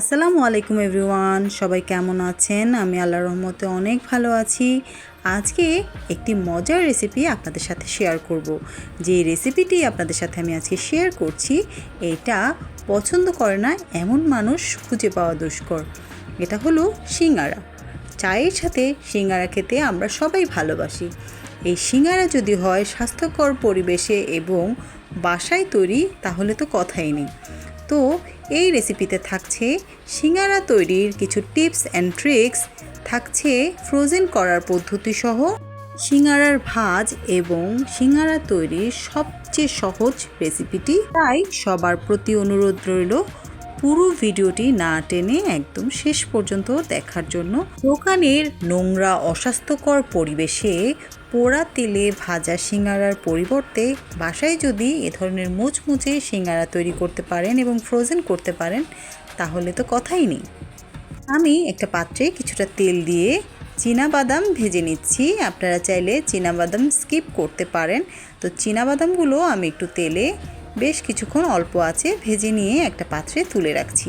আসসালামু আলাইকুম এভরিওয়ান, সবাই কেমন আছেন? আমি আল্লাহর রহমতে অনেক ভালো আছি। আজকে একটি মজার রেসিপি আপনাদের সাথে শেয়ার করব। যে রেসিপিটি আপনাদের সাথে আমি আজকে শেয়ার করছি, এটা পছন্দ করে না, এমন মানুষ খুঁজে পাওয়া দুষ্কর। এটা হলো সিঙ্গারা। চায়ের সাথে সিঙ্গারা খেতে আমরা সবাই ভালোবাসি। এই সিঙ্গারা যদি হয় স্বাস্থ্যকর পরিবেশে এবং বাসায় তৈরি, তাহলে তো কথাই নেই। তো এই রেসিপিতে থাকছে সিঙ্গারা তৈরির কিছু টিপস অ্যান্ড ট্রিক্স থাকছে ফ্রোজেন করার পদ্ধতি সহ সিঙ্গারার ভাজ এবং সিঙ্গারা তৈরির সবচেয়ে সহজ রেসিপিটি তাই সবার প্রতি অনুরোধ রইল, পুরো ভিডিওটি না টেনে একদম শেষ পর্যন্ত দেখার জন্য। দোকানের নোংরা, অস্বাস্থ্যকর পরিবেশে পোড়া তেলে ভাজা সিঙ্গারার পরিবর্তে বাসায় যদি এ ধরনের মুচমুচে সিঙ্গারা তৈরি করতে পারেন এবং ফ্রোজেন করতে পারেন, তাহলে তো কথাই নেই। আমি একটা পাত্রে কিছুটা তেল দিয়ে বাদাম ভেজে নিচ্ছি। আপনারা চাইলে বাদাম স্কিপ করতে পারেন। তো বাদামগুলো আমি একটু তেলে বেশ কিছুক্ষণ অল্প আছে ভেজে নিয়ে একটা পাত্রে তুলে রাখছি।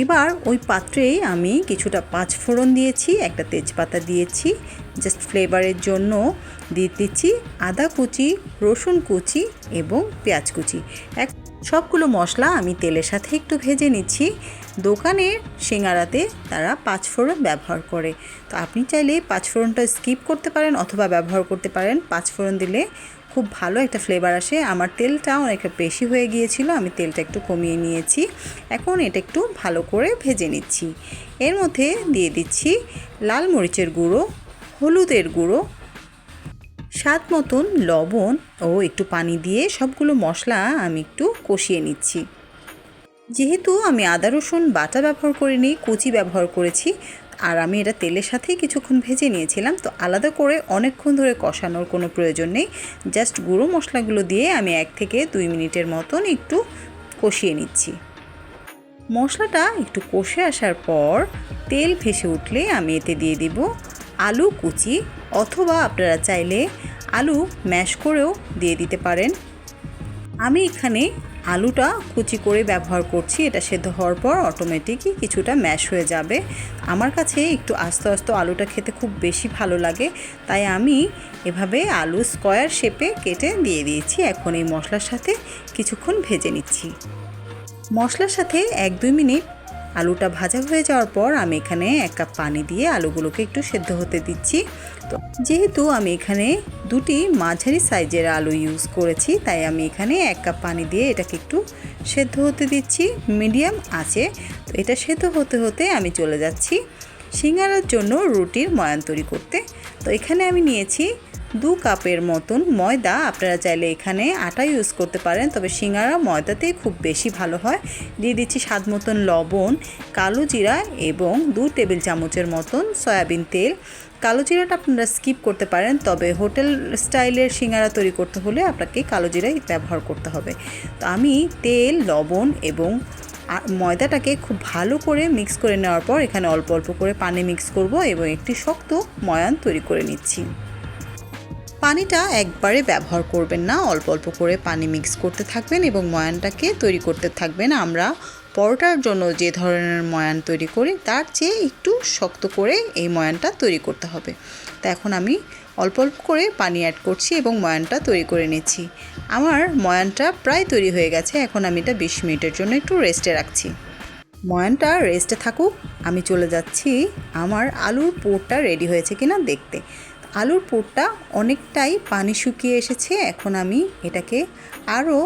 এবার ওই পাত্রেই আমি কিছুটা পাঁচ ফোড়ন দিয়েছি, একটা তেজপাতা দিয়েছি জাস্ট ফ্লেভারের জন্য দিয়ে দিচ্ছি আদা কুচি, রসুন কুচি এবং পেঁয়াজ কুচি। এক সবগুলো মশলা আমি তেলের সাথে একটু ভেজে নিচ্ছি। দোকানের সিঙ্গারাতে তারা পাঁচ ফোড়ন ব্যবহার করে। তো আপনি চাইলে পাঁচ ফোড়নটা স্কিপ করতে পারেন অথবা ব্যবহার করতে পারেন। পাঁচ ফোড়ন দিলে খুব ভালো একটা ফ্লেভার আসে। আমার তেলটা অনেকটা বেশি হয়ে গিয়েছিল, আমি তেলটা একটু কমিয়ে নিয়েছি। এখন এটা একটু ভালো করে ভেজে নিচ্ছি। এর মধ্যে দিয়ে দিচ্ছি লাল মরিচের গুঁড়ো, হলুদের গুঁড়ো স্বাদ মতন লবণ ও একটু পানি দিয়ে সবগুলো মশলা আমি একটু কষিয়ে নিচ্ছি। যেহেতু আমি আদা, রসুন, বাটা ব্যবহার করিনি, কুচি ব্যবহার করেছি, আর আমি এটা তেলের সাথেই কিছুক্ষণ ভেজে নিয়েছিলাম, তো আলাদা করে অনেকক্ষণ ধরে কষানোর কোনো প্রয়োজন নেই। জাস্ট গুঁড়ো মশলাগুলো দিয়ে আমি এক থেকে দুই মিনিটের মতন একটু কষিয়ে নিচ্ছি। মশলাটা একটু কষে আসার পর তেল ভেসে উঠলে আমি এতে দিয়ে দিব আলু কুচি, অথবা আপনারা চাইলে আলু ম্যাশ করেও দিয়ে দিতে পারেন। আমি এখানে আলুটা কুচি করে ব্যবহার করছি, এটা সেদ্ধ হওয়ার পর অটোমেটিকই কিছুটা ম্যাশ হয়ে যাবে। আমার কাছে একটু আস্তে আস্তে আলুটা খেতে খুব বেশি ভালো লাগে, তাই আমি এভাবে আলু স্কোয়ার শেপে কেটে দিয়ে দিয়েছি। এখন এই মশলার সাথে কিছুক্ষণ ভেজে নিচ্ছি। মশলার সাথে এক দুই মিনিট আলুটা ভাজা হয়ে যাওয়ার পর আমি এখানে এক কাপ পানি দিয়ে আলুগুলোকে একটু সেদ্ধ হতে দিচ্ছি। তো যেহেতু আমি এখানে দুটি মাঝারি সাইজের আলু ইউজ করেছি, তাই আমি এখানে এক কাপ পানি দিয়ে এটাকে একটু সেদ্ধ হতে দিচ্ছি। মিডিয়াম আছে, তো এটা সেদ্ধ হতে হতে আমি চলে যাচ্ছি সিঙ্গারার জন্য রুটির ময়ান তৈরি করতে। তো এখানে আমি নিয়েছি দু কাপের মতন ময়দা আপনারা চাইলে এখানে আটা ইউজ করতে পারেন, তবে সিঙ্গারা ময়দাতেই খুব বেশি ভালো হয়। দিয়ে দিচ্ছি স্বাদ মতন লবণ, কালো জিরা এবং দু টেবিল চামচের মতন সয়াবিন তেল। কালো জিরাটা আপনারা স্কিপ করতে পারেন, তবে হোটেল স্টাইলের সিঙ্গারা তৈরি করতে হলে আপনাকে কালো জিরাই ব্যবহার করতে হবে। তো আমি তেল, লবণ এবং ময়দাটাকে খুব ভালো করে মিক্স করে নেওয়ার পর এখানে অল্প অল্প করে পানি মিক্স করব এবং একটি শক্ত ময়ান তৈরি করে নিচ্ছি। পানিটা একবারে ব্যবহার করবেন না। অল্প অল্প করে পানি মিক্স করতে থাকবেন এবং ময়ানটাকে তৈরি করতে থাকবেন। আমরা পরোটার জন্য যে ধরনের ময়ান তৈরি করি, তার চেয়ে একটু শক্ত করে এই ময়ানটা তৈরি করতে হবে। তা এখন আমি অল্প অল্প করে পানি অ্যাড করছি এবং ময়ানটা তৈরি করে নিচ্ছি। আমার ময়ানটা প্রায় তৈরি হয়ে গেছে। এখন আমি এটা বিশ মিনিটের জন্য একটু রেস্টে রাখছি। ময়ানটা রেস্টে থাকুক। আমি চলে যাচ্ছি। আমার আলুর পোরটা রেডি হয়েছে কিনা দেখতে। আলুর পুরটা অনেকটাই পানি শুকিয়ে এসেছে। এখন আমি এটাকে আরও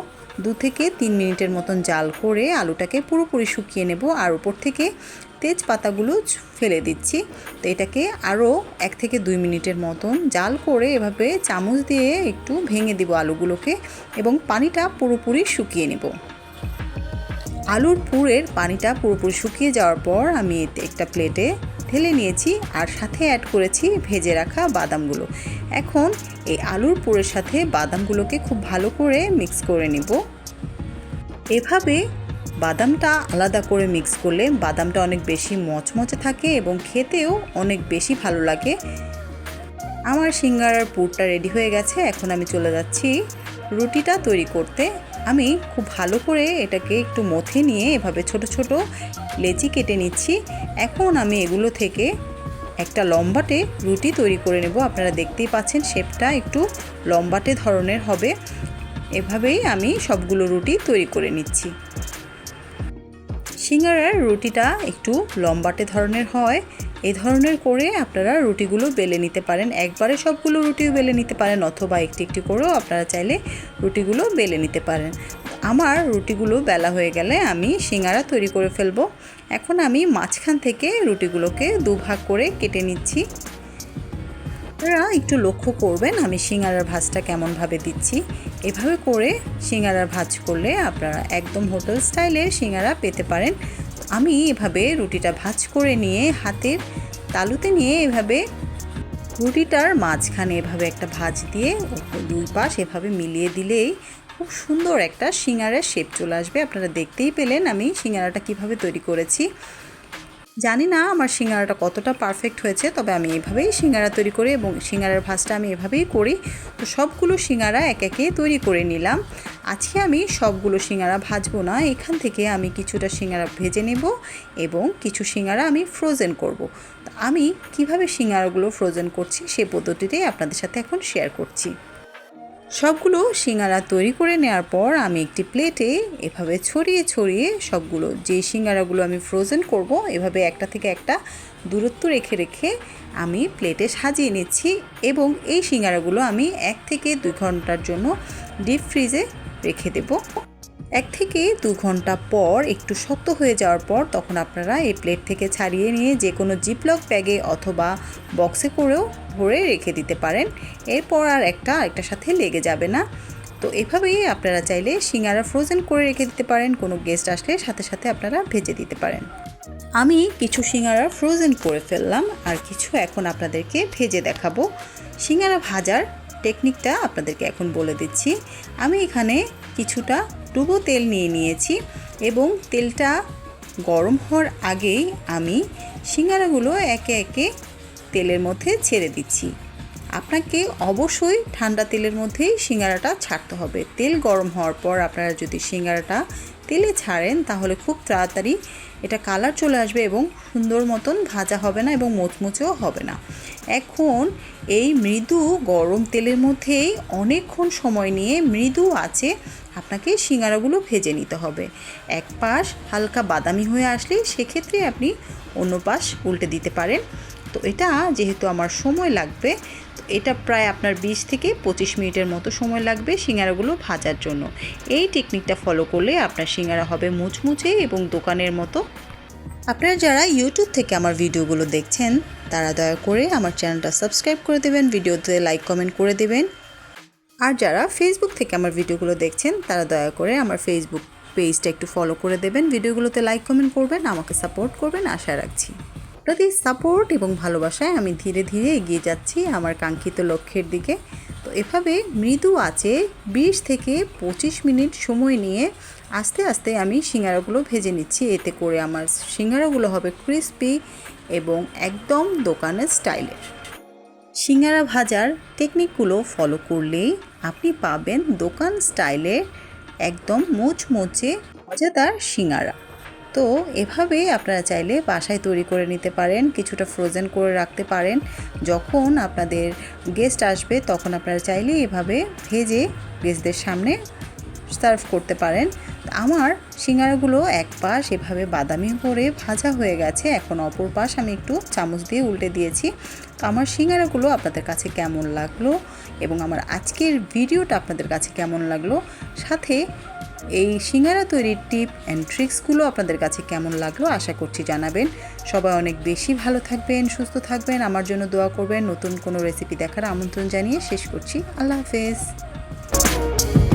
দু থেকে তিন মিনিটের মতন জাল করে আলুটাকে পুরোপুরি শুকিয়ে নেব। আর উপর থেকে তেজপাতাগুলো ফেলে দিচ্ছি। তো এটাকে আরও এক থেকে দুই মিনিটের মতন জাল করে এভাবে চামচ দিয়ে একটু ভেঙে দিব আলুগুলোকে এবং পানিটা পুরোপুরি শুকিয়ে নেব। আলুর পুরের পানিটা পুরোপুরি শুকিয়ে যাওয়ার পর আমি একটা প্লেটে ঢেলে নিয়েছি আর সাথে অ্যাড করেছি ভেজে রাখা বাদামগুলো। এখন এই আলুর পুরের সাথে বাদামগুলোকে খুব ভালো করে মিক্স করে নেব। এভাবে বাদামটা আলাদা করে মিক্স করলে বাদামটা অনেক বেশি মচমচে থাকে এবং খেতেও অনেক বেশি ভালো লাগে। আমার সিঙ্গারার পুরটা রেডি হয়ে গেছে, এখন আমি চলে যাচ্ছি রুটিটা তৈরি করতে। আমি খুব ভালো করে এটাকে একটু মথে নিয়ে এভাবে ছোট ছোট লেচি কেটে নিচ্ছি। এখন আমি এগুলো থেকে একটা লম্বাটে রুটি তৈরি করে নেব। আপনারা দেখতেই পাচ্ছেন শেপটা একটু লম্বাটে ধরনের হবে। এভাবেই আমি সবগুলো রুটি তৈরি করে নিচ্ছি। সিঙ্গারার রুটিটা একটু লম্বাটে ধরনের হয়। এই ধরনের করে আপনারা রুটিগুলো বেলে নিতে পারেন। একবারে সবগুলো রুটিও বেলে নিতে পারেন অথবা একটি একটি করেও আপনারা চাইলে রুটিগুলো বেলে নিতে পারেন। আমার রুটিগুলো বেলা হয়ে গেলে আমি সিঙ্গারা তৈরি করে ফেলব। এখন আমি মাঝখান থেকে রুটিগুলোকে দুভাগ করে কেটে নিচ্ছি। আপনারা একটু লক্ষ্য করবেন আমি সিঙ্গারার ভাজটা কেমনভাবে দিচ্ছি। এভাবে করে সিঙ্গারার ভাজ করলে আপনারা একদম হোটেল স্টাইলে সিঙ্গারা পেতে পারেন। আমি এভাবে রুটিটা ভাজ করে নিয়ে হাতের তালুতে নিয়ে এভাবে রুটিটার মাঝখানে এভাবে একটা ভাজ দিয়ে দুই পাশ এভাবে মিলিয়ে দিলেই খুব সুন্দর একটা সিঙ্গারের শেপ চলে আসবে। আপনারা দেখতেই পেলেন আমি সিঙ্গারাটা কীভাবে তৈরি করেছি। জানি না আমার সিঙ্গারাটা কতটা পারফেক্ট হয়েছে, তবে আমি এভাবেই সিঙ্গারা তৈরি করি এবং সিঙ্গারার ভাজটা আমি এভাবেই করি। তো সবগুলো সিঙ্গারা এক একে তৈরি করে নিলাম। আজকে আমি সবগুলো সিঙ্গারা ভাজবো না, এখান থেকে আমি কিছুটা সিঙ্গারা ভেজে নেব এবং কিছু সিঙ্গারা আমি ফ্রোজেন করব। আমি কীভাবে সিঙ্গারাগুলো ফ্রোজেন করছি সেই পদ্ধতিতেই আপনাদের সাথে এখন শেয়ার করছি। সবগুলো সিঙ্গারা তৈরি করে নেওয়ার পর আমি একটি প্লেটে এভাবে ছড়িয়ে ছড়িয়ে সবগুলো, যে সিঙ্গারাগুলো আমি ফ্রোজেন করব, এভাবে একটা থেকে একটা দূরত্ব রেখে রেখে আমি প্লেটে সাজিয়ে নিচ্ছি এবং এই সিঙ্গারাগুলো আমি এক থেকে দুই ঘণ্টার জন্য ডিপ ফ্রিজে রেখে দেব। এক থেকে দু ঘণ্টা পর একটু শক্ত হয়ে যাওয়ার পর তখন আপনারা এই প্লেট থেকে ছাড়িয়ে নিয়ে যে কোনো জিপলক ব্যাগে অথবা বক্সে করেও ভরে রেখে দিতে পারেন। এরপর আর একটা, আরেকটার সাথে লেগে যাবে না। তো এভাবেই আপনারা চাইলে সিঙ্গারা ফ্রোজেন করে রেখে দিতে পারেন, কোনো গেস্ট আসলে সাথে সাথে আপনারা ভেজে দিতে পারেন। আমি কিছু সিঙ্গারা ফ্রোজেন করে ফেললাম আর কিছু এখন আপনাদেরকে ভেজে দেখাবো। সিঙ্গারা ভাজার টেকনিকটা আপনাদেরকে এখন বলে দিচ্ছি। আমি এখানে কিছুটা ডুবো তেল নিয়ে নিয়েছি এবং তেলটা গরম হওয়ার আগেই আমি সিঙ্গারাগুলো একে একে তেলের মধ্যে ছেড়ে দিচ্ছি। আপনাকে অবশ্যই ঠান্ডা তেলের মধ্যেই সিঙ্গারাটা ছাড়তে হবে। তেল গরম হওয়ার পর আপনারা যদি সিঙ্গারাটা তেলে ছাড়েন, তাহলে খুব তাড়াতাড়ি এটা কালার চলে আসবে এবং সুন্দর মতন ভাজা হবে না এবং মোচমোচেও হবে না। এখন এই মৃদু গরম তেলের মধ্যেই অনেকক্ষণ সময় নিয়ে মৃদু আছে আপনাকে সিঙ্গারাগুলো ভেজে নিতে হবে। এক পাশ হালকা বাদামি হয়ে আসলে সেক্ষেত্রে আপনি অন্য পাশ উল্টে দিতে পারেন। তো এটা যেহেতু আমার সময় লাগবে এটা প্রায় আপনার বিশ থেকে পঁচিশ মিনিটের মতো সময় লাগবে সিঙ্গারাগুলো ভাজার জন্য। এই টেকনিকটা ফলো করলে আপনার সিঙ্গারা হবে মুচমুচে এবং দোকানের মতো। আপনারা যারা ইউটিউব থেকে আমার ভিডিওগুলো দেখছেন, তারা দয়া করে আমার চ্যানেলটা সাবস্ক্রাইব করে দেবেন, ভিডিওতে লাইক কমেন্ট করে দেবেন। আর যারা ফেসবুক থেকে আমার ভিডিওগুলো দেখছেন, তারা দয়া করে আমার ফেসবুক পেজটা একটু ফলো করে দেবেন, ভিডিওগুলোতে লাইক কমেন্ট করবেন, আমাকে সাপোর্ট করবেন, আশা রাখছি। প্রতি সাপোর্ট এবং ভালোবাসায় আমি ধীরে ধীরে এগিয়ে যাচ্ছি আমার কাঙ্ক্ষিত লক্ষ্যের দিকে। তো এভাবে মৃদু আছে বিশ থেকে পঁচিশ মিনিট সময় নিয়ে আস্তে আস্তে আমি সিঙ্গারাগুলো ভেজে নিচ্ছি। এতে করে আমার সিঙ্গারাগুলো হবে ক্রিস্পি এবং একদম দোকানের স্টাইলের সিঙ্গারা ভাজার টেকনিকগুলো ফলো করলেই আপনি পাবেন দোকান স্টাইলে একদম মুচমুচে, মজাদার সিঙ্গারা। তো এভাবে আপনারা চাইলে বাসায় তৈরি করে নিতে পারেন, কিছুটা ফ্রোজেন করে রাখতে পারেন। যখন আপনাদের গেস্ট আসবে, তখন আপনারা চাইলে এভাবে ভেজে গেস্টদের সামনে সার্ভ করতে পারেন। আমার সিঙ্গারাগুলো এক পাশ এভাবে বাদামি করে ভাজা হয়ে গেছে। এখন অপর পাশ আমি একটু চামচ দিয়ে উল্টে দিয়েছি। তো আমার সিঙ্গারাগুলো আপনাদের কাছে কেমন লাগল এবং আমার আজকের ভিডিওটা আপনাদের কাছে কেমন লাগল? সাথে এই সিঙ্গারা তৈরির টিপ অ্যান্ড ট্রিক্সগুলো আপনাদের কাছে কেমন লাগল আশা করছি জানাবেন। সবাই অনেক বেশি ভালো থাকবেন, সুস্থ থাকবেন। আমার জন্য দোয়া করবেন। নতুন কোনো রেসিপি দেখার আমন্ত্রণ জানিয়ে শেষ করছি। আল্লাহ হাফেজ।